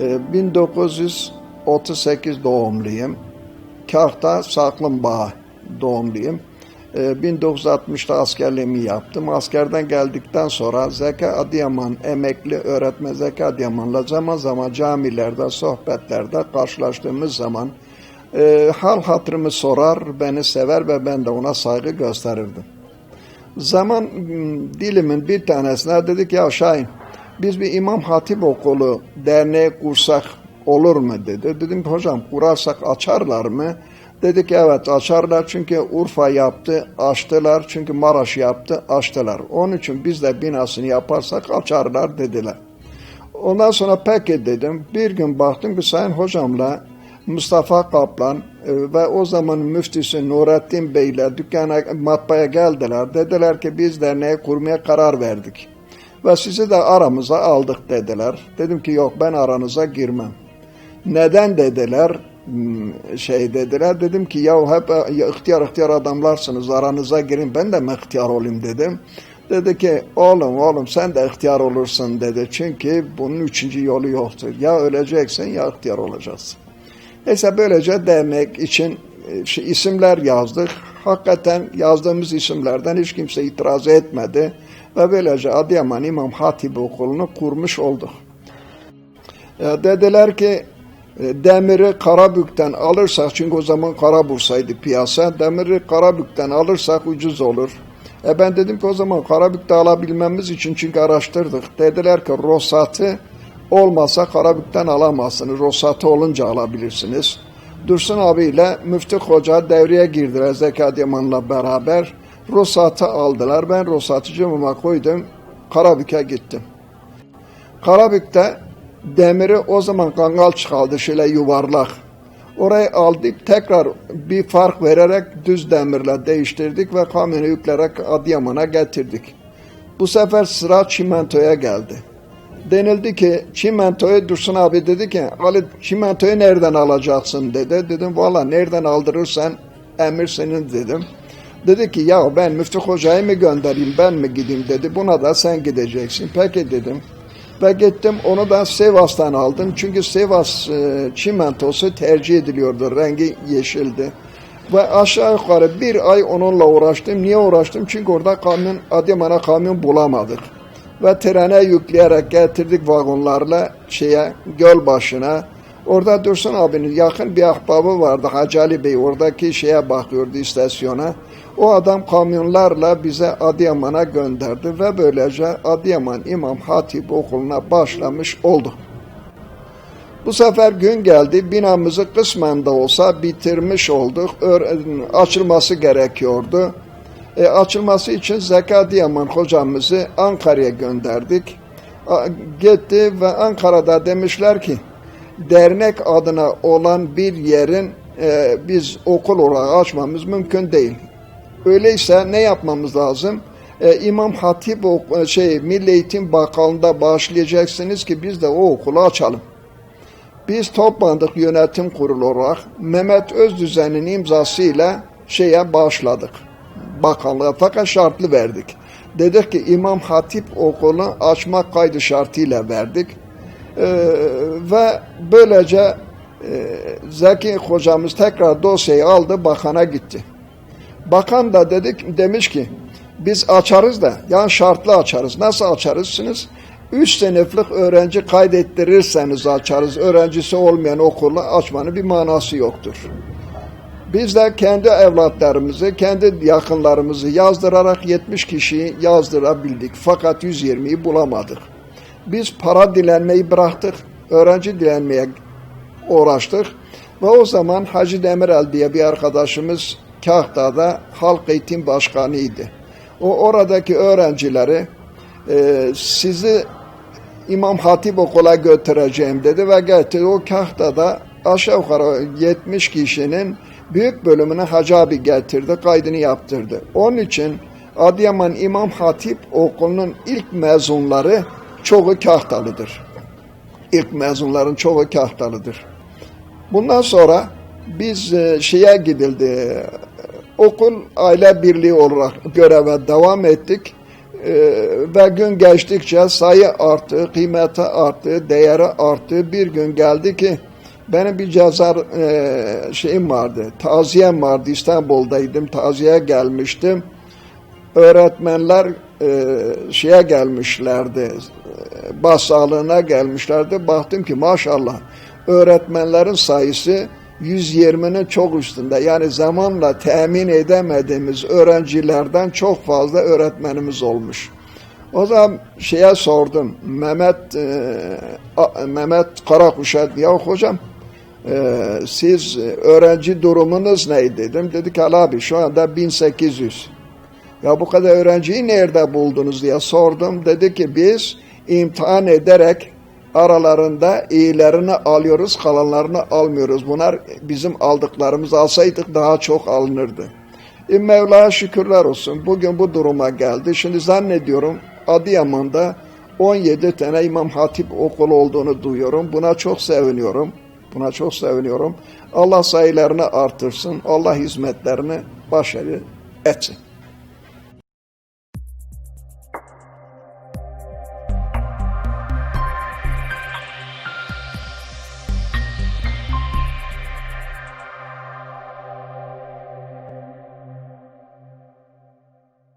Ee, 1938 doğumluyum. Kahta Saklımbağa doğumluyum. Ee, 1960'ta askerliğimi yaptım. Askerden geldikten sonra Zeka Adıyaman emekli öğretmen Zeka Adıyaman'la zaman zaman camilerde, sohbetlerde karşılaştığımız zaman e, hal hatırımı sorar, beni sever ve ben de ona saygı gösterirdim. Zaman dilimin bir tanesine dedik ya Şahin biz bir İmam Hatip okulu derneği kursak olur mu dedi. Dedim hocam kurarsak açarlar mı? Dedik evet açarlar çünkü Urfa yaptı açtılar çünkü Maraş yaptı açtılar. Onun için biz de binasını yaparsak açarlar dediler. Ondan sonra peki dedim. Bir gün baktım ki Sayın Hocamla Mustafa Kaplan e, ve o zaman müftüsü Nurettin Bey ile dükkana matbaaya geldiler. Dediler ki biz derneği kurmaya karar verdik. Ve sizi de aramıza aldık dediler. Dedim ki yok ben aranıza girmem. Neden dediler? Hmm, Şey dediler. Dedim ki ya hep ya ihtiyar ihtiyar adamlarsınız aranıza girin ben de mi ihtiyar olayım dedim. Dedi ki oğlum oğlum sen de ihtiyar olursun dedi. Çünkü bunun üçüncü yolu yoktur. Ya öleceksin ya ihtiyar olacaksın. Neyse böylece dernek için e, şey, isimler yazdık. Hakikaten yazdığımız isimlerden hiç kimse itiraz etmedi. Ve böylece Adıyaman İmam Hatip Okulu'nu kurmuş olduk. E, dediler ki e, demiri Karabük'ten alırsak çünkü o zaman Karabursa'ydı piyasa. Demiri Karabük'ten alırsak ucuz olur. E ben dedim ki o zaman Karabük'te alabilmemiz için çünkü araştırdık. Dediler ki Rosat'ı olmasa Karabük'ten alamazsınız. Rosat'ı olunca alabilirsiniz. Dursun abiyle Müftü Hoca devreye girdiler Zeki Yaman'la beraber. Rosat'ı aldılar. Ben Rosat'ı cebime koydum. Karabük'e gittim. Karabük'te demiri o zaman kangal çıkardı şöyle yuvarlak. Orayı aldık tekrar bir fark vererek düz demirle değiştirdik ve kamyonu yüklerek Adıyaman'a getirdik. Bu sefer sıra çimentoya geldi. Denildi ki çimentoyu Dursun abi dedi ki Ali çimentoyu nereden alacaksın dedi. Dedim valla nereden aldırırsan emir senin dedim. Dedi ki ya ben Müftü Hoca'yı mı göndereyim ben mi gideyim dedi. Buna da sen gideceksin. Peki dedim. Ve gittim onu da Sivas'tan aldım. Çünkü Sivas e, çimentosu tercih ediliyordu. Rengi yeşildi. Ve aşağı yukarı bir ay onunla uğraştım. Niye uğraştım? Çünkü orada kamyon, Adıyaman'a kamyon bulamadık. Ve trene yükleyerek getirdik vagonlarla şeye, göl başına. Orada Dursun abinin yakın bir ahbabı vardı Hacı Ali Bey. Oradaki şeye bakıyordu istasyona. O adam kamyonlarla bize Adıyaman'a gönderdi ve böylece Adıyaman İmam Hatip Okulu'na başlamış olduk. Bu sefer gün geldi binamızı kısmen de olsa bitirmiş olduk. Açılması gerekiyordu. E, açılması için Zeki Adıyaman hocamızı Ankara'ya gönderdik. Gitti ve Ankara'da demişler ki dernek adına olan bir yerin e, biz okul olarak açmamız mümkün değil. Öyleyse ne yapmamız lazım? Ee, İmam Hatip ok- şey Milli Eğitim Bakanlığı'nda başlayacaksınız ki biz de o okulu açalım. Biz toplandık yönetim kurulu olarak Mehmet Özdüzen'in imzasıyla şeye başladık. Bakanlığa fakat şartlı verdik. Dedik ki İmam Hatip okulu açmak kaydı şartıyla verdik. Ee, ve böylece e, Zeki hocamız tekrar dosyayı aldı bakana gitti. Bakan da dedik demiş ki biz açarız da yani şartlı açarız. Nasıl açarızsınız? Üç sınıflık öğrenci kaydettirirseniz açarız. Öğrencisi olmayan okulu açmanın bir manası yoktur. Biz de kendi evlatlarımızı, kendi yakınlarımızı yazdırarak 70 kişiyi yazdırabildik. Fakat 120'yi bulamadık. Biz para dilenmeyi bıraktık. Öğrenci dilenmeye uğraştık. Ve o zaman Hacı Demirel diye bir arkadaşımız Kahta'da halk eğitim başkanıydı. O oradaki öğrencileri e, sizi İmam Hatip okula götüreceğim dedi ve getirdi. O Kahta'da aşağı yukarı 70 kişinin büyük bölümünü Hacı abi getirdi, kaydını yaptırdı. Onun için Adıyaman İmam Hatip okulunun ilk mezunları çoğu Kahtalıdır. İlk mezunların çoğu Kahtalıdır. Bundan sonra biz e, şeye gidildi. Okul aile birliği olarak göreve devam ettik. Ee, ve gün geçtikçe sayı arttı, kıymeti arttı, değeri arttı. Bir gün geldi ki benim bir cezar e, şeyim vardı, taziyem vardı. İstanbul'daydım, taziye gelmiştim. Öğretmenler e, şeye gelmişlerdi, e, bassağlığına gelmişlerdi. Baktım ki maşallah öğretmenlerin sayısı 120'nin çok üstünde. Yani zamanla temin edemediğimiz öğrencilerden çok fazla öğretmenimiz olmuş. O zaman şeye sordum. Mehmet e, Mehmet Karakuş'a ya hocam e, siz öğrenci durumunuz ne dedim. Dedi ki "Ali abi şu anda 1800. Ya bu kadar öğrenciyi nerede buldunuz diye sordum. Dedi ki biz imtihan ederek aralarında iyilerini alıyoruz, kalanlarını almıyoruz. Bunlar bizim aldıklarımız alsaydık daha çok alınırdı. E, Mevla'ya şükürler olsun. Bugün bu duruma geldi. Şimdi zannediyorum Adıyaman'da 17 tane İmam Hatip okulu olduğunu duyuyorum. Buna çok seviniyorum. Buna çok seviniyorum. Allah sayılarını artırsın. Allah hizmetlerini başarı etsin.